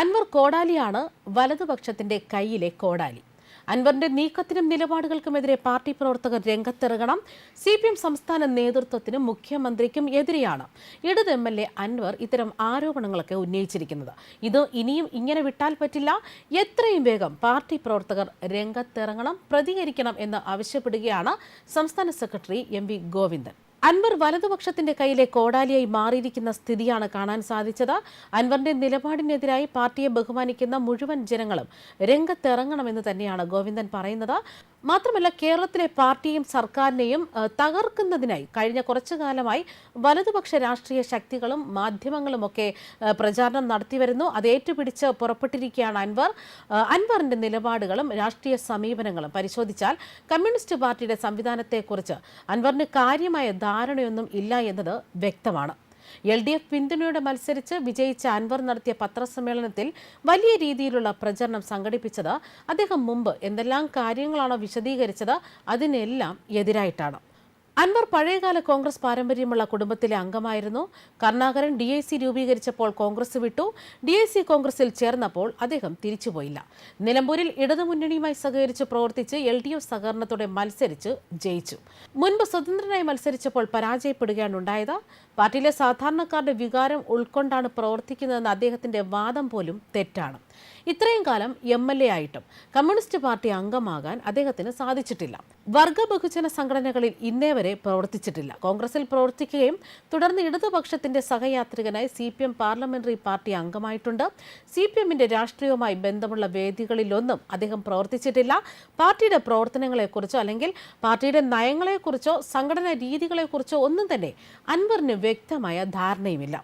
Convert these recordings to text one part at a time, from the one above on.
അൻവർ കോടാലിയാണ് വലതുപക്ഷത്തിന്റെ കയ്യിലെ കോടാലി. അൻവറിന്റെ നീക്കത്തിനും നിലപാടുകൾക്കുമെതിരെ പാർട്ടി പ്രവർത്തകർ രംഗത്തിറങ്ങണം. സി പി എം സംസ്ഥാന നേതൃത്വത്തിനും മുഖ്യമന്ത്രിക്കും എതിരെയാണ്. ഇടത് എം എൽ എ അൻവർ ഇത്തരം ആരോപണങ്ങളൊക്കെ ഉന്നയിച്ചിരിക്കുന്നത്. ഇത് ഇനിയും ഇങ്ങനെ വിട്ടാൽ പറ്റില്ല. എത്രയും വേഗം പാർട്ടി പ്രവർത്തകർ രംഗത്തിറങ്ങണം പ്രതികരിക്കണം എന്ന് ആവശ്യപ്പെടുകയാണ് സംസ്ഥാന secretary M V Govindan. Anvar വലതുപക്ഷത്തിന്റെ കയ്യിലെ കോടാലിയായി മാറിയിരിക്കുന്ന സ്ഥിതിയാണ് കാണാൻ സാധിച്ചത്. അൻവറിന്റെ നിലപാടിനെതിരായി പാർട്ടിയെ ബഹുമാനിക്കുന്ന മുഴുവൻ ജനങ്ങളും രംഗത്തിറങ്ങണമെന്ന് തന്നെയാണ് ഗോവിന്ദൻ പറയുന്നത്. മാത്രമല്ല കേരളത്തിലെ പാർട്ടിയും സർക്കാരിനെയും തകർക്കുന്നതിനായി കഴിഞ്ഞ കുറച്ചു കാലമായി വലതുപക്ഷ രാഷ്ട്രീയ ശക്തികളും മാധ്യമങ്ങളും ഒക്കെ പ്രചാരണം നടത്തിവരുന്നു അത് ഏറ്റുപിടിച്ച് പുറപ്പെട്ടിരിക്കുകയാണ് അൻവർ. അൻവറിന്റെ നിലപാടുകളും രാഷ്ട്രീയ സമീപനങ്ങളും പരിശോധിച്ചാൽ കമ്മ്യൂണിസ്റ്റ് പാർട്ടിയുടെ സംവിധാനത്തെക്കുറിച്ച് അൻവറിന് കാര്യമായ ധാരണയൊന്നും ഇല്ല എന്നത് വ്യക്തമാണ്. എൽ ഡി എഫ് പിന്തുണയോടെ മത്സരിച്ച് വിജയിച്ച അൻവർ നടത്തിയ പത്രസമ്മേളനത്തിൽ വലിയ രീതിയിലുള്ള പ്രചരണം സംഘടിപ്പിച്ചത് അദ്ദേഹം മുമ്പ് എന്തെല്ലാം കാര്യങ്ങളാണോ വിശദീകരിച്ചത് അതിനെല്ലാം എതിരായിട്ടാണ്. അൻവർ പഴയകാല കോൺഗ്രസ് പാരമ്പര്യമുള്ള കുടുംബത്തിലെ അംഗമായിരുന്നു. കർണാകരൻ ഡി ഐ സി രൂപീകരിച്ചപ്പോൾ കോൺഗ്രസ് വിട്ടു. ഡി ഐ സി കോൺഗ്രസിൽ ചേർന്നപ്പോൾ അദ്ദേഹം തിരിച്ചുപോയില്ല. നിലമ്പൂരിൽ ഇടതുമുന്നണിയുമായി സഹകരിച്ച് പ്രവർത്തിച്ച് എൽ ഡി എഫ് സഹകരണത്തോടെ മത്സരിച്ച് ജയിച്ചു. മുൻപ് സ്വതന്ത്രനായി മത്സരിച്ചപ്പോൾ പരാജയപ്പെടുകയാണ് ഉണ്ടായത്. പാർട്ടിയിലെ സാധാരണക്കാരുടെ വികാരം ഉൾക്കൊണ്ടാണ് പ്രവർത്തിക്കുന്നതെന്ന അദ്ദേഹത്തിന്റെ വാദം പോലും തെറ്റാണ്. ഇത്രയും കാലം എം എൽ എ ആയിട്ടും കമ്മ്യൂണിസ്റ്റ് പാർട്ടി അംഗമാകാൻ അദ്ദേഹത്തിന് സാധിച്ചിട്ടില്ല. വർഗ ബഹുജന സംഘടനകളിൽ ഇന്നേ വരെ പ്രവർത്തിച്ചിട്ടില്ല. കോൺഗ്രസിൽ പ്രവർത്തിക്കുകയും തുടർന്ന് ഇടതുപക്ഷത്തിന്റെ സഹയാത്രികനായി C P M parliamentary party അംഗമായിട്ടുണ്ട്. C P എമ്മിന്റെ രാഷ്ട്രീയവുമായി ബന്ധമുള്ള വേദികളിലൊന്നും അദ്ദേഹം പ്രവർത്തിച്ചിട്ടില്ല. പാർട്ടിയുടെ പ്രവർത്തനങ്ങളെക്കുറിച്ചോ അല്ലെങ്കിൽ പാർട്ടിയുടെ നയങ്ങളെക്കുറിച്ചോ സംഘടനാ രീതികളെക്കുറിച്ചോ ഒന്നും തന്നെ അൻവറിന് വ്യക്തമായ ധാരണയുമില്ല.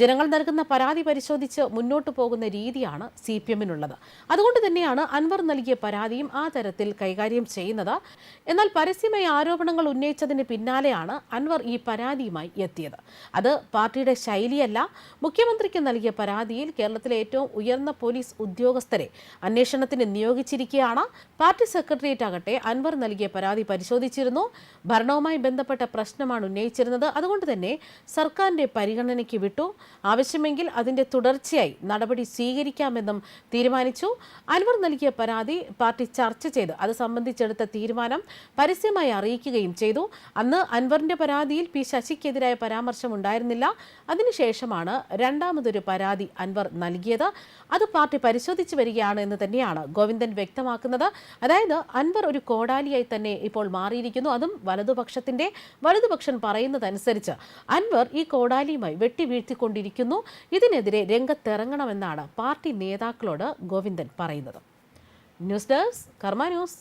ജനങ്ങൾ നൽകുന്ന പരാതി പരിശോധിച്ച് മുന്നോട്ട് പോകുന്ന രീതിയാണ് സി പി എമ്മിനുള്ളത്. അതുകൊണ്ട് തന്നെയാണ് അൻവർ നൽകിയ പരാതിയും ആ തരത്തിൽ കൈകാര്യം ചെയ്യുന്നത്. എന്നാൽ പരസ്യമായ ആരോപണങ്ങൾ ഉന്നയിച്ചതിന് പിന്നാലെയാണ് അൻവർ ഈ പരാതിയുമായി എത്തിയത്. അത് പാർട്ടിയുടെ ശൈലിയല്ല. മുഖ്യമന്ത്രിക്ക് നൽകിയ പരാതിയിൽ കേരളത്തിലെ ഏറ്റവും ഉയർന്ന പോലീസ് ഉദ്യോഗസ്ഥരെ അന്വേഷണത്തിന് നിയോഗിച്ചിരിക്കുകയാണ് പാർട്ടി സെക്രട്ടേറിയറ്റ് ആകട്ടെ അൻവർ നൽകിയ പരാതി പരിശോധിച്ചിരുന്നു. ഭരണവുമായി ബന്ധപ്പെട്ട പ്രശ്നമാണ് ഉന്നയിച്ചിരുന്നത്. അതുകൊണ്ട് തന്നെ സർക്കാരിന്റെ പരിഗണനയ്ക്ക് വിട്ടു. ആവശ്യമെങ്കിൽ അതിന്റെ തുടർച്ചയായി നടപടി സ്വീകരിക്കാമെന്നും തീരുമാനിച്ചു. അൻവർ നൽകിയ പരാതി പാർട്ടി ചർച്ച ചെയ്ത്. അത് സംബന്ധിച്ചെടുത്ത തീരുമാനം പരസ്യമായി അറിയിക്കുകയും ചെയ്തു. അന്ന് അൻവറിന്റെ പരാതിയിൽ പി ശശിക്കെതിരായ പരാമർശം ഉണ്ടായിരുന്നില്ല. അതിനുശേഷമാണ് രണ്ടാമതൊരു പരാതി അൻവർ നൽകിയത്. അത് പാർട്ടി പരിശോധിച്ചു വരികയാണ് എന്ന് തന്നെയാണ് ഗോവിന്ദൻ വ്യക്തമാക്കുന്നത്. അതായത് അൻവർ ഒരു കോടാലിയായി തന്നെ ഇപ്പോൾ മാറിയിരിക്കുന്നു. അതും വലതുപക്ഷത്തിന്റെ വലതുപക്ഷം പറയുന്നതനുസരിച്ച് അൻവർ ഈ കോടാലിയുമായി വെട്ടി വീഴ്ത്തിക്കൊണ്ടിരിക്കുന്നു ഇതിനെതിരെ രംഗത്തിറങ്ങണമെന്നാണ് പാർട്ടി നേതാക്കളോട് ഗോവിന്ദൻ പറയുന്നത്. News desk Karma news.